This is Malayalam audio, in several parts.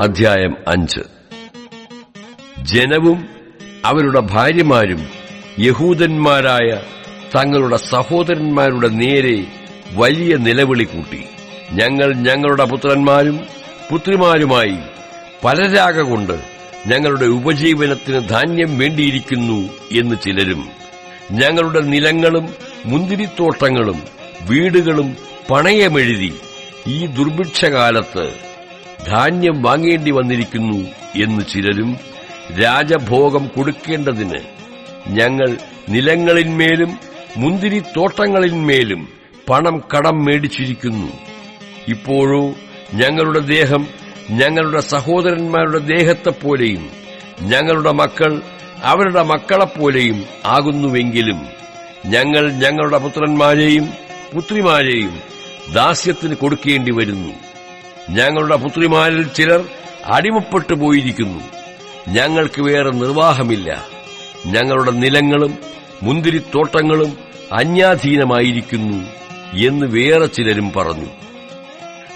അധ്യായം അഞ്ച്. ജനവും അവരുടെ ഭാര്യമാരും യഹൂദന്മാരായ തങ്ങളുടെ സഹോദരന്മാരുടെ നേരെ വലിയ നിലവിളി കൂട്ടി. ഞങ്ങൾ ഞങ്ങളുടെ പുത്രന്മാരും പുത്രിമാരുമായി പലരാക കൊണ്ട് ഞങ്ങളുടെ ഉപജീവനത്തിന് ധാന്യം വേണ്ടിയിരിക്കുന്നു എന്ന് ചിലരും ഞങ്ങളുടെ നിലങ്ങളും മുന്തിരിത്തോട്ടങ്ങളും വീടുകളും പണയമെഴുതി ഈ ദുർഭിക്ഷകാലത്ത് ധാന്യം വാങ്ങേണ്ടി വന്നിരിക്കുന്നു എന്ന് ചിലരും രാജഭോഗം കൊടുക്കേണ്ടതിന് ഞങ്ങൾ നിലങ്ങളിന്മേലും മുന്തിരിത്തോട്ടങ്ങളിന്മേലും പണം കടം മേടിച്ചിരിക്കുന്നു. ഇപ്പോഴോ ഞങ്ങളുടെ ദേഹം ഞങ്ങളുടെ സഹോദരന്മാരുടെ ദേഹത്തെപ്പോലെയും ഞങ്ങളുടെ മക്കൾ അവരുടെ മക്കളെപ്പോലെയും ആകുന്നുവെങ്കിലും ഞങ്ങൾ ഞങ്ങളുടെ പുത്രന്മാരെയും പുത്രിമാരെയും ദാസ്യത്തിന് കൊടുക്കേണ്ടി വരുന്നു. ഞങ്ങളുടെ പുത്രിമാരിൽ ചിലർ അടിമപ്പെട്ടു പോയിരിക്കുന്നു. ഞങ്ങൾക്ക് വേറെ നിർവാഹമില്ല. ഞങ്ങളുടെ നിലങ്ങളും മുന്തിരിത്തോട്ടങ്ങളും അന്യാധീനമായിരിക്കുന്നു എന്ന് വേറെ ചിലരും പറഞ്ഞു.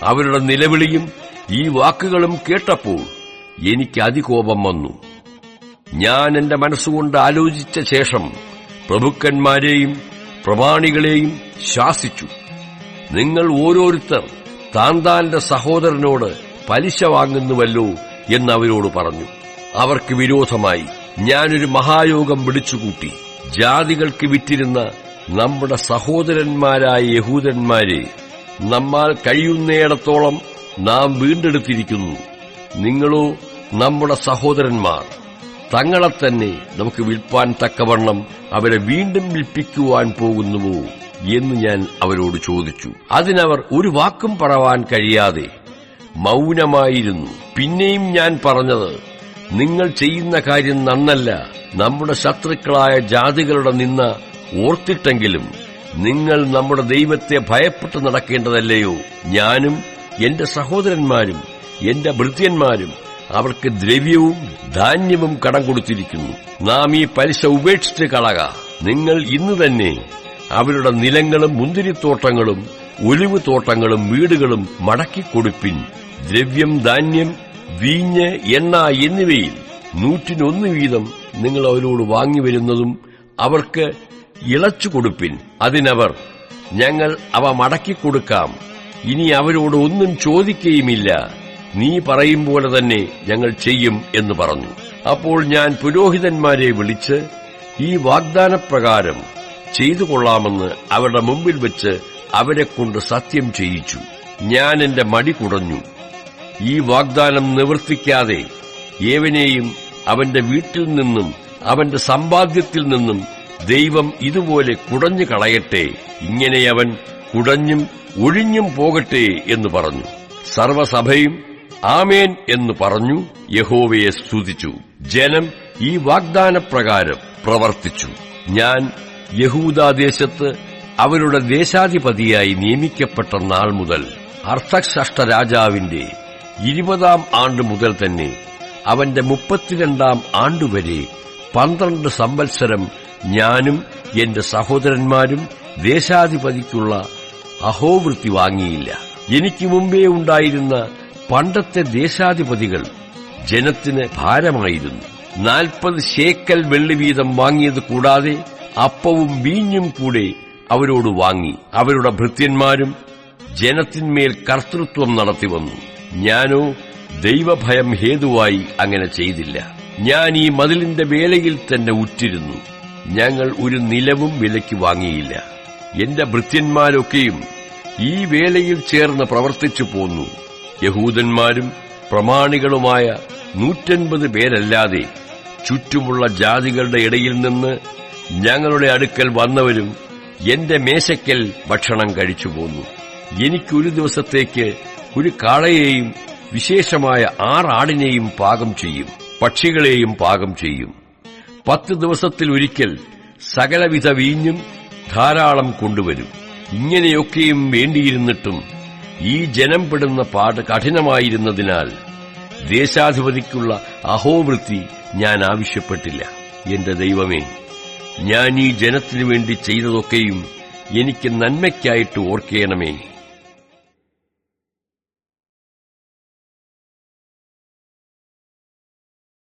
അവരുടെ നിലവിളിയും ഈ വാക്കുകളും കേട്ടപ്പോൾ എനിക്ക് അതികോപം വന്നു. ഞാൻ എന്റെ മനസ്സുകൊണ്ട് ആലോചിച്ച ശേഷം പ്രഭുക്കന്മാരെയും പ്രമാണികളെയും ശാസിച്ചു. നിങ്ങൾ ഓരോരുത്തർ താൻ താന്റെ സഹോദരനോട് പലിശ വാങ്ങുന്നുവല്ലോ എന്ന് അവരോട് പറഞ്ഞു. അവർക്ക് വിരോധമായി ഞാനൊരു മഹായോഗം വിളിച്ചുകൂട്ടി. ജാതികൾക്ക് വിറ്റിരുന്ന നമ്മുടെ സഹോദരന്മാരായ യഹൂദന്മാരെ നമ്മാൽ കഴിയുന്നേടത്തോളം നാം വീണ്ടെടുത്തിരിക്കുന്നു. നിങ്ങളോ നമ്മുടെ സഹോദരന്മാർ തങ്ങളെ തന്നെ നമുക്ക് വിൽപ്പാൻ തക്കവണ്ണം അവരെ വീണ്ടും വിൽപ്പിക്കുവാൻ പോകുന്നുവോ? എന്ന് ഞാൻ അവരോട് ചോദിച്ചു. അതിനവർ ഒരു വാക്കും പറവാൻ കഴിയാതെ മൗനമായിരുന്നു. പിന്നെയും ഞാൻ പറഞ്ഞത് നിങ്ങൾ ചെയ്യുന്ന കാര്യം നന്നല്ല. നമ്മുടെ ശത്രുക്കളായ ജാതികളുടെ നിന്ന് ഓർത്തിട്ടെങ്കിലും നിങ്ങൾ നമ്മുടെ ദൈവത്തെ ഭയപ്പെട്ട് നടക്കേണ്ടതല്ലയോ? ഞാനും എന്റെ സഹോദരന്മാരും എന്റെ ഭൃത്യന്മാരും അവർക്ക് ദ്രവ്യവും ധാന്യവും കടം കൊടുത്തിരിക്കുന്നു. നാം ഈ പലിശ ഉപേക്ഷിച്ച് കളക. നിങ്ങൾ ഇന്ന് തന്നെ അവരുടെ നിലങ്ങളും മുന്തിരിത്തോട്ടങ്ങളും ഒലിവ് തോട്ടങ്ങളും വീടുകളും മടക്കിക്കൊടുപ്പിൻ ദ്രവ്യം ധാന്യം വീഞ്ഞ് എണ്ണ എന്നിവയിൽ നൂറ്റിനൊന്ന് വീതം നിങ്ങൾ അവരോട് വാങ്ങിവരുന്നതും അവർക്ക് ഇളച്ചു കൊടുപ്പിൻ. അതിനവർ ഞങ്ങൾ അവ മടക്കിക്കൊടുക്കാം ഇനി അവരോട് ഒന്നും ചോദിക്കുകയുമില്ല നീ പറയും പോലെ തന്നെ ഞങ്ങൾ ചെയ്യും എന്ന് പറഞ്ഞു. അപ്പോൾ ഞാൻ പുരോഹിതന്മാരെ വിളിച്ച് ഈ വാഗ്ദാനപ്രകാരം ചെയ്തു കൊള്ളാമെന്ന് അവരുടെ മുമ്പിൽ വെച്ച് അവരെക്കൊണ്ട് സത്യം ചെയ്യിച്ചു. ഞാൻ എന്റെ മടി കുടഞ്ഞു. ഈ വാഗ്ദാനം നിവർത്തിക്കാതെ ഏവനെയും അവന്റെ വീട്ടിൽ നിന്നും അവന്റെ സമ്പാദ്യത്തിൽ നിന്നും ദൈവം ഇതുപോലെ കുടഞ്ഞു കളയട്ടെ. ഇങ്ങനെ അവൻ കുടഞ്ഞും ഒഴിഞ്ഞും പോകട്ടെ എന്ന് പറഞ്ഞു. സർവസഭയും ആമേൻ എന്ന് പറഞ്ഞു. യഹോവയെ സ്തുതിച്ചു. ജനം ഈ വാഗ്ദാനപ്രകാരം പ്രവർത്തിച്ചു. ഞാൻ യഹൂദാദേശത്ത് അവരുടെ ദേശാധിപതിയായി നിയമിക്കപ്പെട്ട നാൾ മുതൽ അർത്ഥക്ഷഷ്ട രാജാവിന്റെ ഇരുപതാം ആണ്ട് മുതൽ തന്നെ അവന്റെ മുപ്പത്തിരണ്ടാം ആണ്ടുവരെ പന്ത്രണ്ട് സംവത്സരം ഞാനും എന്റെ സഹോദരന്മാരും ദേശാധിപതിക്കുള്ള അഹോവൃത്തി വാങ്ങിയില്ല. എനിക്ക് മുമ്പേ ഉണ്ടായിരുന്ന പണ്ടത്തെ ദേശാധിപതികൾ ജനത്തിന് ഭാരമായിരുന്നു. നാൽപ്പത് ശേക്കൽ വെള്ളി വീതം വാങ്ങിയത് കൂടാതെ അപ്പവും വീഞ്ഞും കൂടെ അവരോട് വാങ്ങി. അവരുടെ ഭൃത്യന്മാരും ജനത്തിന്മേൽ കർത്തൃത്വം നടത്തിവന്നു ഞാനോ ദൈവഭയം ഹേതുവായി അങ്ങനെ ചെയ്തില്ല. ഞാൻ ഈ മതിലിന്റെ വേലയിൽ തന്നെ ഉറ്റിരുന്നു. ഞങ്ങൾ ഒരു നിലവും വിലയ്ക്ക് വാങ്ങിയില്ല. എന്റെ ഭൃത്യന്മാരൊക്കെയും ഈ വേലയിൽ ചേർന്ന് പ്രവർത്തിച്ചു പോന്നു. യഹൂദന്മാരും പ്രമാണികളുമായ നൂറ്റൻപത് പേരല്ലാതെ ചുറ്റുമുള്ള ജാതികളുടെ ഇടയിൽ നിന്ന് ഞങ്ങളുടെ അടുക്കൽ വന്നവരും എന്റെ മേശയ്ക്കൽ ഭക്ഷണം കഴിച്ചു പോന്നു. എനിക്കൊരു ദിവസത്തേക്ക് ഒരു കാളയെയും വിശേഷമായ ആറാടിനെയും പാകം ചെയ്യും പക്ഷികളെയും പാകം ചെയ്യും. പത്ത് ദിവസത്തിൽ ഒരിക്കൽ സകലവിധ വീഞ്ഞും ധാരാളം കൊണ്ടുവരും. ഇങ്ങനെയൊക്കെയും വേണ്ടിയിരുന്നിട്ടും ഈ ജനം പെടുന്ന പാട് കഠിനമായിരുന്നതിനാൽ ദേശാധിപതിക്കുള്ള അഹോവൃത്തി ഞാൻ ആവശ്യപ്പെട്ടില്ല. എന്റെ ദൈവമേ ഞാൻ ഈ ജനത്തിനു വേണ്ടി ചെയ്തതൊക്കെയും എനിക്ക് നന്മയ്ക്കായിട്ട് ഓർക്കേണമേ.